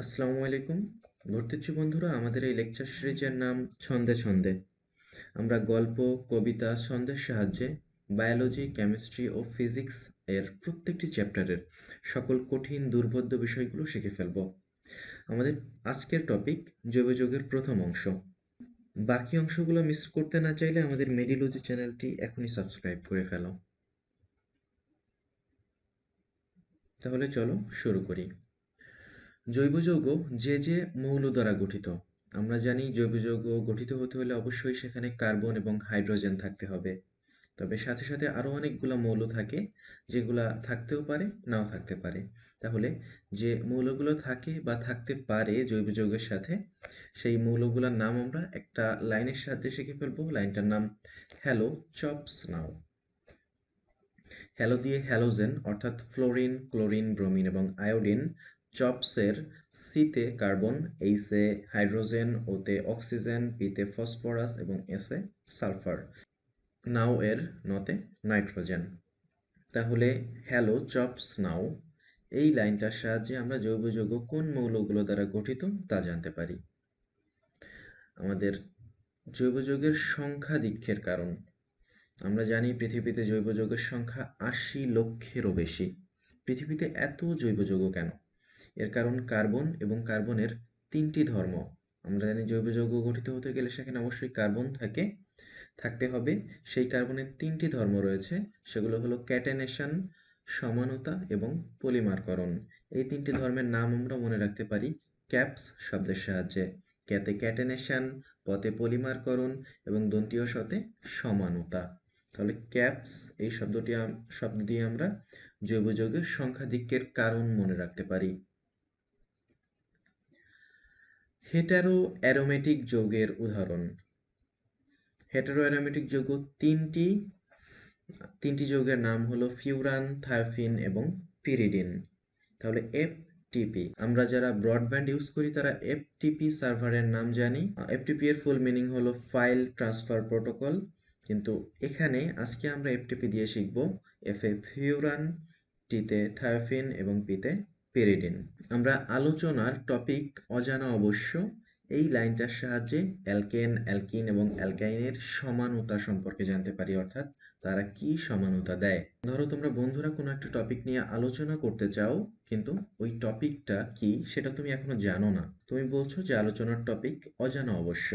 আসসালামু আলাইকুম। ভর্তিচ্ছু বন্ধুরা, আমাদের এই লেকচার সিরিজের নাম ছন্দে ছন্দে। আমরা গল্প, কবিতা, ছন্দের সাহায্যে বায়োলজি কেমিস্ট্রি ও ফিজিক্স এর প্রত্যেকটি চ্যাপ্টারের সকল কঠিন, দুর্বোধ্য বিষয়গুলো শিখে ফেলব। আমাদের আজকের টপিক জৈব যৌগের প্রথম অংশ। বাকি অংশগুলো মিস করতে না চাইলে আমাদের মেডিলজি চ্যানেলটি এখনই সাবস্ক্রাইব করে ফেলো। তাহলে চলো শুরু করি। জৈব যৌগ যে যে মৌল দ্বারা গঠিত। আমরা জানি জৈব যৌগ গঠিত হতে হলে অবশ্যই সেখানে কার্বন এবং হাইড্রোজেন থাকতে হবে। তবে সাথে সাথে আরও অনেকগুলো মৌল থাকে যেগুলা থাকতেও পারে, নাও থাকতে পারে। তাহলে যে মৌলগুলো থাকে বা থাকতে পারে জৈব যৌগের সাথে, সেই মৌলগুলোর নাম আমরা একটা লাইনের সাহায্যে শিখে ফেলব। লাইনটার নাম হ্যালো চপস নাও। হ্যালো দিয়ে হ্যালোজেন অর্থাৎ ফ্লোরিন, ক্লোরিন, ব্রোমিন এবং আয়োডিন চপসের সিতে কার্বন এইসে হাইড্রোজেন, ওতে অক্সিজেন, পিতে ফসফরাস এবং এসে সালফার। নাও এর নতে নাইট্রোজেন। তাহলে, হ্যালো চপস নাও এই লাইনটার সাহায্যে আমরা জৈব যৌগ কোন মৌলগুলো দ্বারা গঠিত তা জানতে পারি। আমাদের জৈব যৌগের সংখ্যা দীক্ষের কারণ। আমরা জানি পৃথিবীতে জৈব যৌগের সংখ্যা আশি লক্ষেরও বেশি। পৃথিবীতে এত জৈব যৌগ কেন? এর কারণ কার্বন এবং কার্বনের তিনটি ধর্ম। আমরা জানি জৈব যৌগ গঠিত হতে গেলে সেখানে অবশ্যই কার্বন থাকে, থাকতে হবে। সেই কার্বনের তিনটি ধর্ম রয়েছে, সেগুলো হলো ক্যাটেনেশন, সমানতা এবং পলিমারকরণ। এই তিনটি ধর্মের নাম আমরা মনে রাখতে পারি ক্যাপস শব্দের সাহায্যে। ক্যাতে ক্যাটেনেশন, পথে পলিমারকরণ এবং দন্তীয় শতে সমানতা। তাহলে ক্যাপস, এই শব্দটি শব্দ দিয়ে আমরা জৈব যৌগের সংখ্যাধিক্যের কারণ মনে রাখতে পারি। হেটারো অ্যারোমেটিক যৌগের উদাহরণ। হেটারো অ্যারোমেটিক যৌগ তিনটি। তিনটি যৌগের নাম হলো ফিউরান, থায়োফিন এবং পিরিডিন। তাহলে এফটিপি। আমরা যারা ব্রডব্যান্ড ইউজ করি, তারা এফটিপি সার্ভারের নাম জানি। এফটিপি এর ফুল মিনিং হলো ফাইল ট্রান্সফার প্রোটোকল। কিন্তু এখানে আজকে আমরা এফটিপি দিয়ে শিখব। এফ এ ফিউরান, টিতে থায়োফিন এবং পিতে পেরিডিন আমরা আলোচনার টপিক অজানা অবশ্য, এই লাইনটার সাহায্যে অ্যালকেন, অ্যালকিন এবং অ্যালকাইনের সমানতা সম্পর্কে জানতে পারি, অর্থাৎ তারা কি সমানতা দেয়। ধরো তোমরা বন্ধুরা কোনো একটা টপিক নিয়ে আলোচনা করতে চাও, কিন্তু ওই টপিকটা কি সেটা তুমি এখনও জানো না। তুমি বলছো যে আলোচনার টপিক অজানা অবশ্য।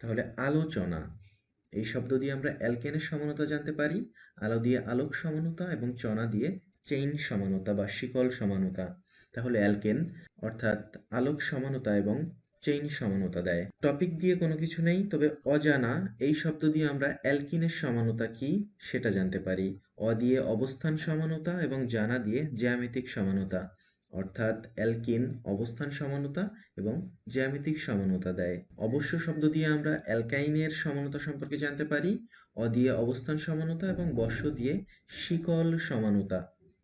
তাহলে আলোচনা, এই শব্দ দিয়ে আমরা অ্যালকেনের সমানতা জানতে পারি, আলো দিয়ে আলোক সমানতা এবং চনা দিয়ে চেইন সমানতা বা শিকল সমানতা, তাহলে অ্যালকেন অর্থাৎ আলোক সমানতা এবং চেইন সমানতা দেয়। টপিক দিয়ে কোনো কিছু নেই, তবে অজানা এই শব্দ দিয়ে আমরা অ্যালকিনের সমানতা কি সেটা জানতে পারি। অ দিয়ে অবস্থান সমানতা এবং জানা দিয়ে জ্যামিতিক সমানতা, অর্থাৎ অ্যালকিন অবস্থান সমানতা এবং জ্যামিতিক সমানতা দেয়। অবশ্য শব্দ দিয়ে আমরা অ্যালকাইনের সমানতা সম্পর্কে জানতে পারি, অ দিয়ে অবস্থান সমানতা এবং বর্ষ দিয়ে শিকল সমানতা।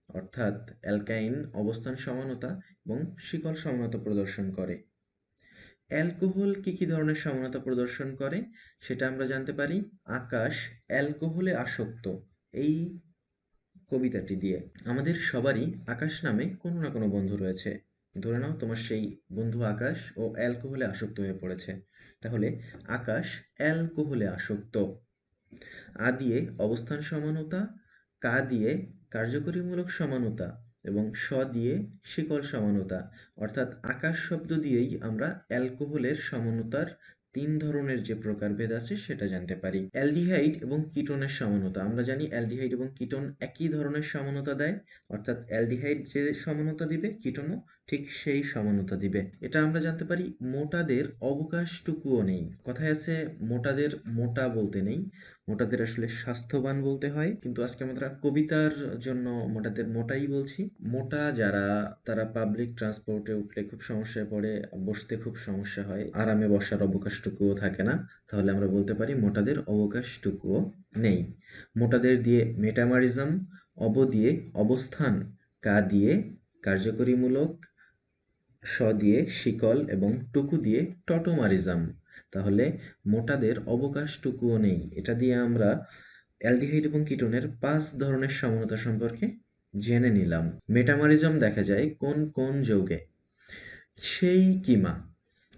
অর্থাৎ অ্যালকাইন অবস্থান সমানতা এবং শিকল সমানতা প্রদর্শন করে। অ্যালকোহল কি কি ধরনের সমানতা প্রদর্শন করে সেটা আমরা জানতে পারি। আকাশ অ্যালকোহলে আসক্ত, এই কবিতাটি দিয়ে। আমাদের সবারই আকাশ নামে কোনো না কোনো বন্ধু রয়েছে। ধরে নাও তোমার সেই বন্ধু আকাশ ও অ্যালকোহলে আসক্ত হয়ে পড়েছে। তাহলে আকাশ অ্যালকোহলে আসক্ত। আ দিয়ে অবস্থান সমানতা, কা দিয়ে কার্যকরীমূলক সমানতা এবং স দিয়ে শিকল সমানতা, অর্থাৎ আকাশ শব্দ দিয়েই আমরা অ্যালকোহলের সমানতার তিন ধরনের যে প্রকারভেদ আছে সেটা জানতে পারি। অ্যালডিহাইড এবং কিটোনের সমানতা, আমরা জানি অ্যালডিহাইড এবং কিটোন একই ধরনের সমানতা দেয়, অর্থাৎ অ্যালডিহাইড যে সমানতা দিবে, কিটোনও ঠিক সেই সমানতা দিবে। এটা আমরা জানতে পারি মোটাদের অবকাশটুকুও নেই। কথায় আছে, মোটাদের মোটা বলতে নেই। মোটাদের আসলে স্বাস্থ্যবান বলতে হয়। কিন্তু আজকে আমরা কবিতার জন্য মোটাদের মোটাই বলছি, মোটা যারা, তারা পাবলিক ট্রান্সপোর্টে উঠলে খুব সমস্যায় পড়ে, বসতে খুব সমস্যা হয়, আরামে বসার অবকাশটুকুও থাকে না। তাহলে আমরা বলতে পারি মোটাদের অবকাশটুকুও নেই। মোটাদের দিয়ে মেটামারিজম অব দিয়ে অবস্থান, কা দিয়ে কার্যকরীমূলক স দিয়ে শিকল এবং টুকু দিয়ে টটোমারিজম। তাহলে মোটাদের অবকাশটুকুও নেই। এটা দিয়ে আমরা অ্যালডিহাইড এবং কিটোনের পাঁচ ধরনের সমানতা সম্পর্কে জেনে নিলাম। মেটামারিজম দেখা যায় কোন কোন যৌগে? সেই কিমা।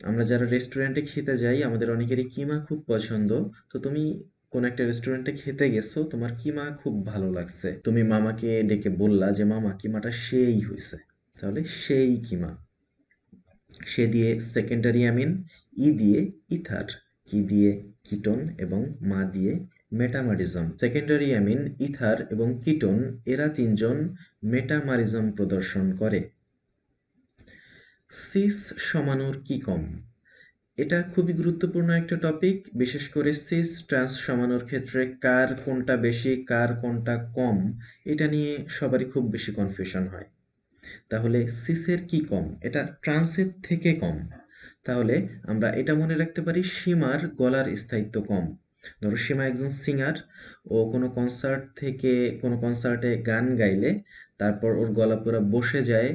আমরা যারা রেস্টুরেন্টে খেতে যাই, আমাদের অনেকেরই কিমা খুব পছন্দ। তো তুমি কোন একটা রেস্টুরেন্টে খেতে গেছো, তোমার কিমা খুব ভালো লাগছে। তুমি মামাকে ডেকে বললা যে, মামা, কিমাটা সেই হয়েছে তাহলে সেই কিমা। সে দিয়ে সেকেন্ডারি অ্যামিন ই দিয়ে ইথার কি দিয়ে কিটোন এবং মা দিয়ে মেটামারিজম সেকেন্ডারি অ্যামিন ইথার এবং কিটোন এরা তিনজন মেটামারিজম প্রদর্শন করে। সিস সমানুর কি কম? এটা খুবই গুরুত্বপূর্ণ একটা টপিক বিশেষ করে সিস ট্রান্স সমানুর ক্ষেত্রে কার কোনটা বেশি, কার কোনটা কম, এটা নিয়ে সবারই খুব বেশি কনফিউশন হয়। তাহলে সিসের কি কম? এটা ট্রান্সের থেকে কম। তাহলে আমরা এটা মনে রাখতে পারি সীমার গলার স্থায়িত্ব কম। ধরো সীমা একজন সিঙ্গার ও কোনো কনসার্ট থেকে, কোনো কনসার্টে গান গাইলে তারপর ওর গলা পুরো বসে যায়,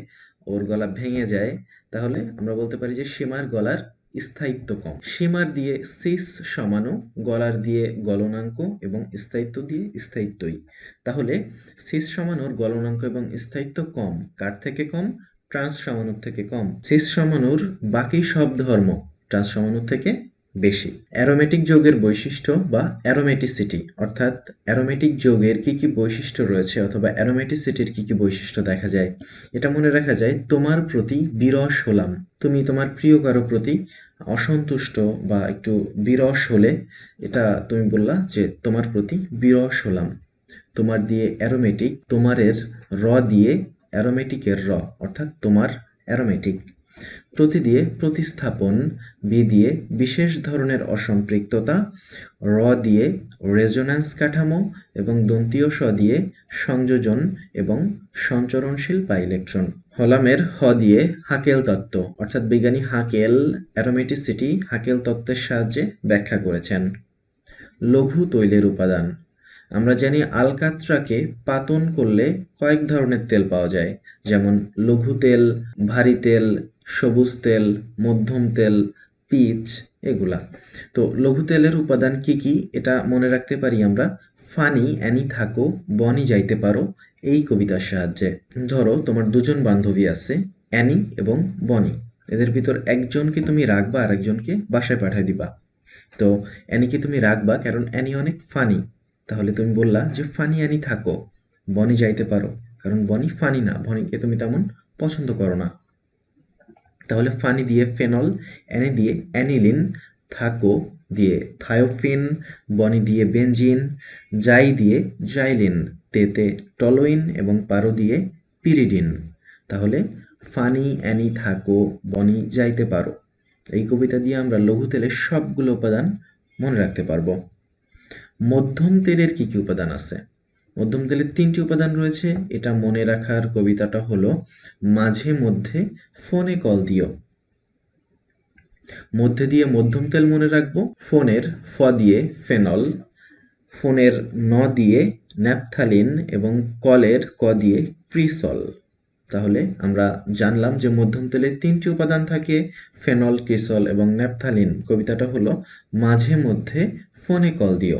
ওর গলা ভেঙে যায়, তাহলে আমরা বলতে পারি যে সীমার গলার স্থায়িত্ব কম। সীমার দিয়ে সিস সমানো, গলার দিয়ে গলনাঙ্ক এবং স্থায়িত্ব দিয়ে স্থায়িত্বই। তাহলে সিস সমানোর গলনাঙ্ক এবং স্থায়িত্ব কম কার থেকে কম? ট্রান্স সমানোর থেকে কম। সিস সমানোর বাকি সব ধর্ম ট্রান্স সমানোর থেকে বেশি। অ্যারোমেটিক যৌগের বৈশিষ্ট্য বা অ্যারোমেটিসিটি, অর্থাৎ অ্যারোমেটিক যৌগের কি কি বৈশিষ্ট্য রয়েছে অথবা অ্যারোমেটিসিটির কি কি বৈশিষ্ট্য দেখা যায়, এটা মনে রাখা যায় তোমার প্রতি বিরস হলাম। তুমি তোমার প্রিয় কারও প্রতি অসন্তুষ্ট বা একটু বিরস হলে এটা তুমি বললা যে তোমার প্রতি বিরস হলাম। তোমার দিয়ে অ্যারোমেটিক তোমারের র দিয়ে অ্যারোমেটিকের র, অর্থাৎ তোমার অ্যারোমেটিক। প্রতি দিয়ে প্রতিস্থাপন বি দিয়ে বিশেষ ধরনের অসম্পৃক্ততা, র দিয়ে রেজোন্যান্স কাঠামো এবং দন্তীয় স দিয়ে সংযোজন এবং সঞ্চরণশীল পাইলেকট্রন হলামের হ দিয়ে হাকেল তত্ত্ব, অর্থাৎ বিজ্ঞানী হাকেল অ্যারোমেটিসিটি হাকেল তত্ত্বের সাহায্যে ব্যাখ্যা করেছেন। লঘু তৈলের উপাদান। আমরা জানি আলকাত্রাকে পাতন করলে কয়েক ধরনের তেল পাওয়া যায়, যেমন লঘু তেল, ভারী তেল সবুজ তেল, মধ্যম তেল, পিচ এগুলা। তো লঘু তেলের উপাদান কি কি? এটা মনে রাখতে পারি আমরা। ফানি, অ্যানি, থাকো, বনি যাইতে পারো, এই কবিতার সাহায্যে। ধরো, তোমার দুজন বান্ধবী আছে, অ্যানি এবং বনি। এদের ভিতর একজনকে তুমি রাখবা আর একজনকে বাসায় পাঠায় দিবা। তো অ্যানিকে তুমি রাখবা, কারণ অ্যানি অনেক ফানি। তাহলে তুমি বললা যে, ফানি, অ্যানি, থাকো, বনি যাইতে পারো। কারণ বনি ফানি না, বনিকে তুমি তেমন পছন্দ করো না। তাহলে ফানি দিয়ে ফেনল অ্যানি দিয়ে অ্যানিলিন, থাকো দিয়ে, থায়োফিন, বনি দিয়ে বেঞ্জিন জাই দিয়ে জাইলিন, তেতে টলোইন এবং পারো দিয়ে পিরিডিন। তাহলে ফানি, অ্যানি, থাকো, বনি, যাইতে পারো। এই কবিতা দিয়ে আমরা লঘু তেলের সবগুলো উপাদান মনে রাখতে পারব। মধ্যম তেলের কি কি উপাদান আছে? মধ্যম তেলের তিনটি উপাদান রয়েছে। এটা মনে রাখার কবিতাটা হলো, মাঝে মধ্যে ফোনে কল দিও। মধ্যে দিয়ে মধ্যম তেল মনে রাখব। ফোনের ফ দিয়ে ফেনল, ফোনের ন দিয়ে ন্যাপথালিন এবং কলের ক দিয়ে ক্রিসল। তাহলে আমরা জানলাম যে মধ্যম তেলের তিনটি উপাদান থাকে, ফেনল, ক্রিসল এবং ন্যাপথালিন। কবিতাটা হলো, মাঝে মধ্যে ফোনে কল দিও।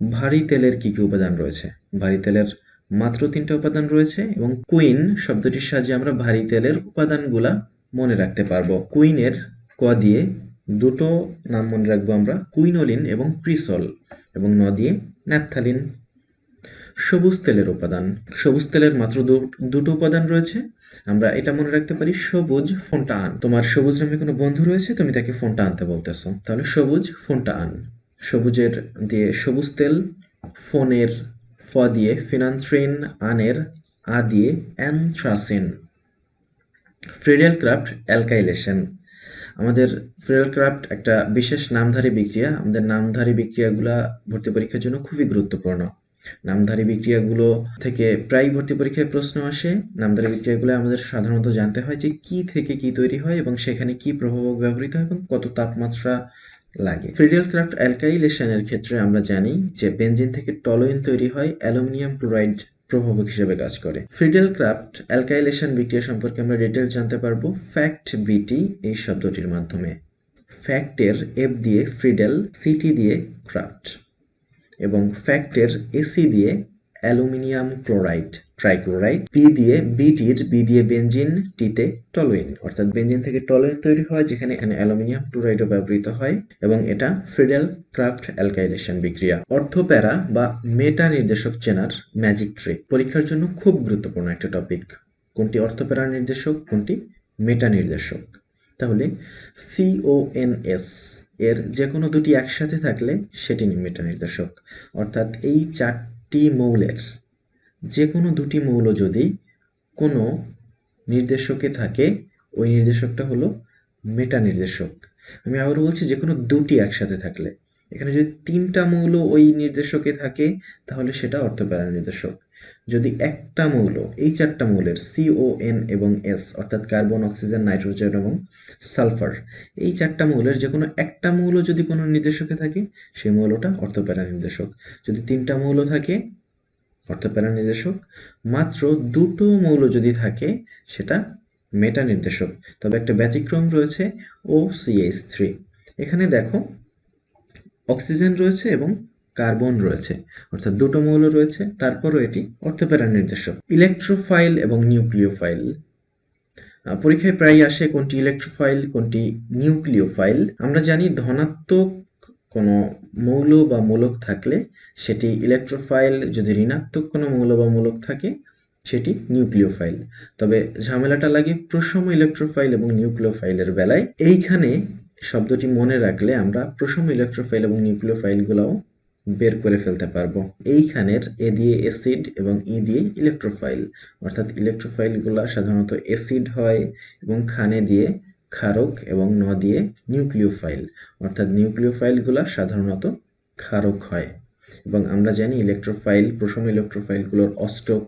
ভারী তেলের কি কি উপাদান রয়েছে? ভারী তেলের মাত্র তিনটা উপাদান রয়েছে এবং কুইন শব্দটির সাহায্যে আমরা ভারী তেলের উপাদানগুলা মনে রাখতে পারব। কুইনের ক দিয়ে দুটো নাম মনে রাখব আমরা, কুইনোলিন এবং ক্রিসল এবং ন দিয়ে ন্যাপথালিন। সবুজ তেলের উপাদান। সবুজ তেলের মাত্র দুটো উপাদান রয়েছে। আমরা এটা মনে রাখতে পারি সবুজ ফোনটা আন। তোমার সবুজ নামে কোনো বন্ধু রয়েছে? তুমি তাকে ফোনটা আনতে বলতেছো। তাহলে সবুজ ফোনটা আন। সবুজের দিয়ে সবুজ তেল, ফোনের ফ দিয়ে ফিনান্থ্রিন আনের আ দিয়ে অ্যানথ্রাসিন। Friedel Crafts alkylation. আমাদের ফ্রিডেল ক্রাফট একটা বিশেষ নামধারী বিক্রিয়া। আমাদের নামধারী বিক্রিয়াগুলা ভর্তি পরীক্ষার জন্য খুবই গুরুত্বপূর্ণ। নামধারী বিক্রিয়াগুলো থেকে প্রায় ভর্তি পরীক্ষায় প্রশ্ন আসে। নামধারী বিক্রিয়াগুলো আমাদের সাধারণত জানতে হয় যে কি থেকে কি তৈরি হয় এবং সেখানে কি প্রভাবক ব্যবহৃত হয় এবং কত তাপমাত্রা লাগে। ফ্রিডেল ক্রাফট অ্যালকাইলেশনের ক্ষেত্রে আমরা জানি যে বেনজিন থেকে টলোইন তৈরি হয় অ্যালুমিনিয়াম ক্লোরাইড প্রভাবক হিসেবে কাজ করে। ফ্রিডেল ক্রাফট অ্যালকাইলেশন বিক্রিয়া সম্পর্কে আমরা ডিটেল জানতে পারব। ফ্যাক্ট বিটি এই শব্দটির মাধ্যমে। ফ্যাক্টের এফ দিয়ে ফ্রিডেল সিটি দিয়ে ক্রাফট এবং ফ্যাক্টের A C aluminium chloride. Trichloride P দিয়ে বিটির বি দিয়ে বেনজিন টিতে টলুইন অর্থাৎ বেনজিন থেকে টলুইন তৈরি হয়, যেখানে এখানে অ্যালুমিনিয়াম ক্লোরাইডও ব্যবহৃত হয়, এবং এটা ফ্রিডেল ক্রাফট অ্যালকাইলেশন বিক্রিয়া। অর্থপ্যারা বা মেটা নির্দেশক চেনার ম্যাজিক ট্রিক পরীক্ষার জন্য খুব গুরুত্বপূর্ণ একটা টপিক কোনটি অর্থপ্যারা নির্দেশক, কোনটি মেটা নির্দেশক তাহলে সিওএনএস এর যে কোনো দুটি একসাথে থাকলে সেটি মেটা নির্দেশক অর্থাৎ এই চারটি মৌলের যে কোনো দুটি মৌল যদি কোনো নির্দেশকে থাকে, ওই নির্দেশকটা হলো মেটা নির্দেশক। আমি আবার বলছি যে কোনো দুটি একসাথে থাকলে। এখানে যদি তিনটা মৌল ওই নির্দেশকে থাকে, তাহলে সেটা অর্থপ্যারা নির্দেশক। যদি একটা মৌল, এই চারটা মৌলের সিওএন এবং এস অর্থাৎ কার্বন অক্সিজেন নাইট্রোজেন এবং সালফার এই চারটা মৌলের যে কোনো একটা মৌল যদি কোনো নির্দেশকে থাকে, সেই মৌলটা অর্থপ্যারা নির্দেশক। যদি তিনটা মৌল থাকে অর্থপ্যারা নির্দেশক। মাত্র দুটো মৌল যদি থাকে, সেটা মেটা নির্দেশক। তবে একটা ব্যতিক্রম রয়েছে ও সিএইচ থ্রি এখানে দেখো, অক্সিজেন রয়েছে এবং কার্বন রয়েছে। অর্থাৎ দুটো মৌল রয়েছে, তারপরও এটি অর্থপ্যারা নির্দেশক। ইলেকট্রোফাইল এবং নিউক্লিওফাইল। পরীক্ষায় প্রায় আসে কোনটি ইলেকট্রোফাইল, কোনটি নিউক্লিওফাইল। আমরা জানি ধনাত্মক কোনো মৌল বা মূলক থাকলে সেটি ইলেকট্রোফাইল যদি ঋণাত্মক কোনো মৌল বা মূলক থাকে, সেটি নিউক্লিওফাইল তবে ঝামেলাটা লাগে প্রসম ইলেকট্রোফাইল এবং নিউক্লিওফাইলের বেলায়। এইখানে শব্দটি মনে রাখলে আমরা প্রসম ইলেকট্রোফাইল এবং নিউক্লিওফাইলগুলোও বের করে ফেলতে পারব। এইখানের এ দিয়ে অ্যাসিড এবং ই দিয়ে ইলেকট্রোফাইল অর্থাৎ ইলেকট্রোফাইলগুলো সাধারণত অ্যাসিড হয় এবং খানে দিয়ে ক্ষারক এবং ন দিয়ে নিউক্লিওফাইল, অর্থাৎ নিউক্লিওফাইলগুলো সাধারণত ক্ষারক হয়। এবং আমরা জানি ইলেকট্রোফাইল প্রসম ইলেকট্রোফাইলগুলোর অষ্টক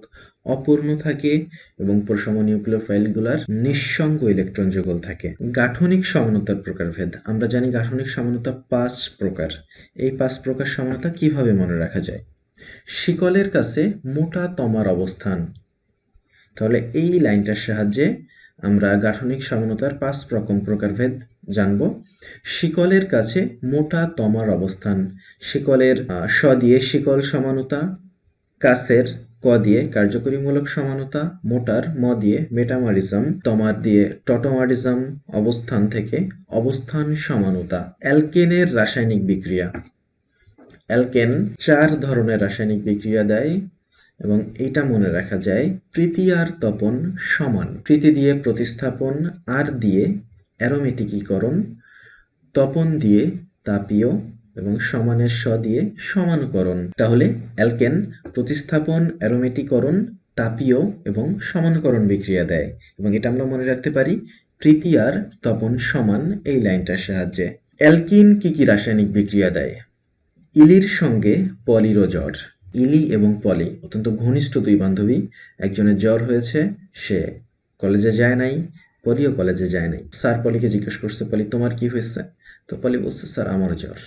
অপূর্ণ থাকে এবং প্রসম নিউক্লিওফাইলগুলোর নিঃসঙ্গ ইলেকট্রন যুগল থাকে। গাঠনিক সমানতার প্রকারভেদ, আমরা জানি গাঠনিক সমানতা পাঁচ প্রকার। এই পাঁচ প্রকার সমানতা কীভাবে মনে রাখা যায়? শিকলের কাছে মোটা তমার অবস্থান। তাহলে এই লাইনটার সাহায্যে আমরা গাঠনিক সমানতার পাঁচ রকম প্রকারভেদ জানব। শিকলের কাছে মোটা তমার অবস্থান। শিকলের স দিয়ে শিকল সমানতা, কাছের ক দিয়ে কার্যকরীমূলক সমানতা, মোটার ম দিয়ে মেটামারিজম, তমার দিয়ে টটোমারিজম অবস্থান থেকে অবস্থান সমানতা। অ্যালকেনের রাসায়নিক বিক্রিয়া। অ্যালকেন চার ধরনের রাসায়নিক বিক্রিয়া দেয়। এবং এটা মনে রাখা যায়, প্রীতি আর তপন সমান। প্রীতি দিয়ে প্রতিস্থাপন, আর দিয়ে অ্যারোমেটিকীকরণ, তপন দিয়ে তাপীয় এবং সমানের স দিয়ে সমানকরণ। তাহলে অ্যালকেন প্রতিস্থাপন অ্যারোমেটিকরণ তাপীয় এবং সমানকরণ বিক্রিয়া দেয়। এবং এটা আমরা মনে রাখতে পারি, প্রীতি আর তপন সমান এই লাইনটার সাহায্যে। অ্যালকিন কি কি রাসায়নিক বিক্রিয়া দেয়? ইলির সঙ্গে পলিরও জ্বর ইলি এবং পলি, অত্যন্ত ঘনিষ্ঠ দুই বান্ধবী। একজনের জ্বর হয়েছে, সে কলেজে যায় নাই, পলিও কলেজে যায় নাই। স্যার পলিকে জিজ্ঞেস করছে, পলি, তোমার কি হয়েছে? তো পলি বলছে, স্যার, আমার জ্বর।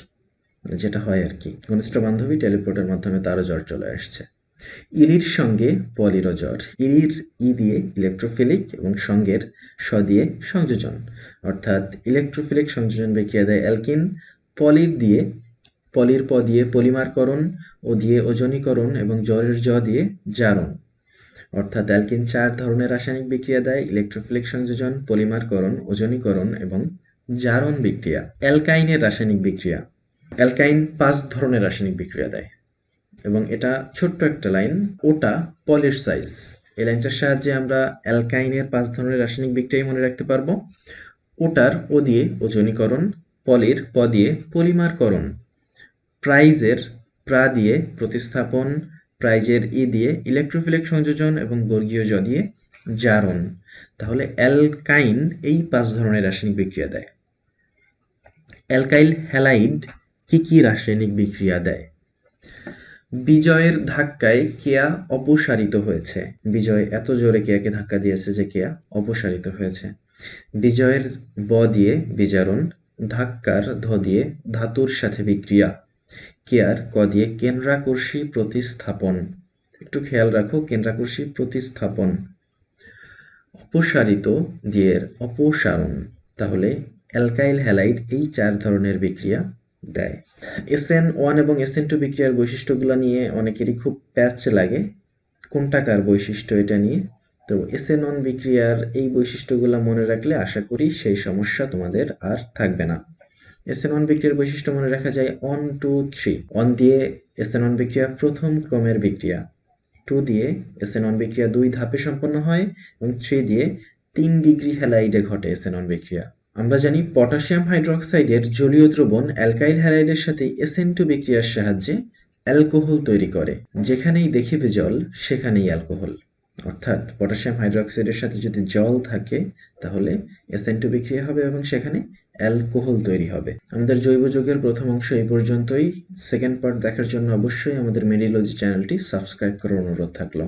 মানে যেটা হয় আর কি। ঘনিষ্ঠ বান্ধবী টেলিপোর্টের মাধ্যমে তারও জ্বর চলে আসছে। ইলির সঙ্গে পলিরও জ্বর। ইলির ই দিয়ে ইলেকট্রোফিলিক এবং সঙ্গের স দিয়ে সংযোজন। অর্থাৎ ইলেকট্রোফিলিক সংযোজন বিক্রিয়া দেয় অ্যালকিন, পলির দিয়ে পলির প দিয়ে পলিমারকরণ ও দিয়ে ওজনীকরণ এবং জ্বরের জ দিয়ে জারণ অর্থাৎ অ্যালকিন চার ধরনের রাসায়নিক বিক্রিয়া দেয় ইলেকট্রোফিলিক সংযোজন পলিমারকরণ ওজনীকরণ এবং জারণ বিক্রিয়া। অ্যালকাইনের রাসায়নিক বিক্রিয়া। অ্যালকাইন পাঁচ ধরনের রাসায়নিক বিক্রিয়া দেয় এবং এটা ছোট্ট একটা লাইন, ওটা পলির সাইজ। এই লাইনটার সাহায্যে আমরা অ্যালকাইনের পাঁচ ধরনের রাসায়নিক বিক্রিয়াই মনে রাখতে পারব। ওটার ও দিয়ে ওজনীকরণ পলির প দিয়ে পলিমারকরণ প্রাইজের প্রা দিয়ে প্রতিস্থাপন, প্রাইজের ই দিয়ে ইলেকট্রোফিলিক সংযোজন এবং বর্গীয় জ দিয়ে জারণ। তাহলে অ্যালকাইন এই পাঁচ ধরনের রাসায়নিক বিক্রিয়া দেয়। অ্যালকাইল হ্যালাইড কি কি রাসায়নিক বিক্রিয়া দেয়? বিজয়ের ধাক্কায় কেয়া অপসারিত হয়েছে। বিজয় এত জোরে কেয়াকে ধাক্কা দিয়েছে যে কেয়া অপসারিত হয়েছে। বিজয়ের ব দিয়ে বিজারণ, ধাক্কার ধ দিয়ে ধাতুর সাথে বিক্রিয়া। কেয়ার, ক দিয়ে কেন্দ্রাকর্ষী প্রতিস্থাপন। একটু খেয়াল রাখো কেন্দ্রাকর্ষী প্রতিস্থাপন। অপসারিত দিয়ে অপসারণ, তাহলে অ্যালকাইল হ্যালাইড এই চার ধরনের বিক্রিয়া দেয়। এসএন ওয়ান এবং এসএন টু বিক্রিয়ার বৈশিষ্ট্যগুলো নিয়ে অনেকেরই খুব প্যাচ লাগে কোনটাকার বৈশিষ্ট্য এটা নিয়ে। তো এসএনন বিক্রিয়ার এই বৈশিষ্ট্যগুলো মনে রাখলে আশা করি সেই সমস্যা তোমাদের আর থাকবে না। এসএনন বিক্রিয়ার বৈশিষ্ট্য মনে রাখা যায় অন টু থ্রি অন দিয়ে এসএনন বিক্রিয়া প্রথম ক্রমের বিক্রিয়া। টু দিয়ে এসএনন বিক্রিয়া দুই ধাপে সম্পন্ন হয় এবং থ্রি দিয়ে তিন ডিগ্রি হ্যালাইডে ঘটে এসএনন বিক্রিয়া। আমরা জানি পটাশিয়াম হাইড্রোক্সাইডের জলীয় দ্রবণ অ্যালকাইল হ্যালাইডের সাথে এসএন টু বিক্রিয়ার সাহায্যে অ্যালকোহল তৈরি করে। যেখানেই দেখিবে জল, সেখানেই অ্যালকোহল। অর্থাৎ পটাশিয়াম হাইড্রোক্সাইডের সাথে যদি জল থাকে, তাহলে এসএন টু বিক্রিয়া হবে এবং সেখানে অ্যালকোহল তৈরি হবে। আমাদের জৈব যুগের প্রথম অংশ এই পর্যন্তই। সেকেন্ড পার্ট দেখার জন্য অবশ্যই আমাদের মেডিলজি চ্যানেলটি সাবস্ক্রাইব করার অনুরোধ থাকল।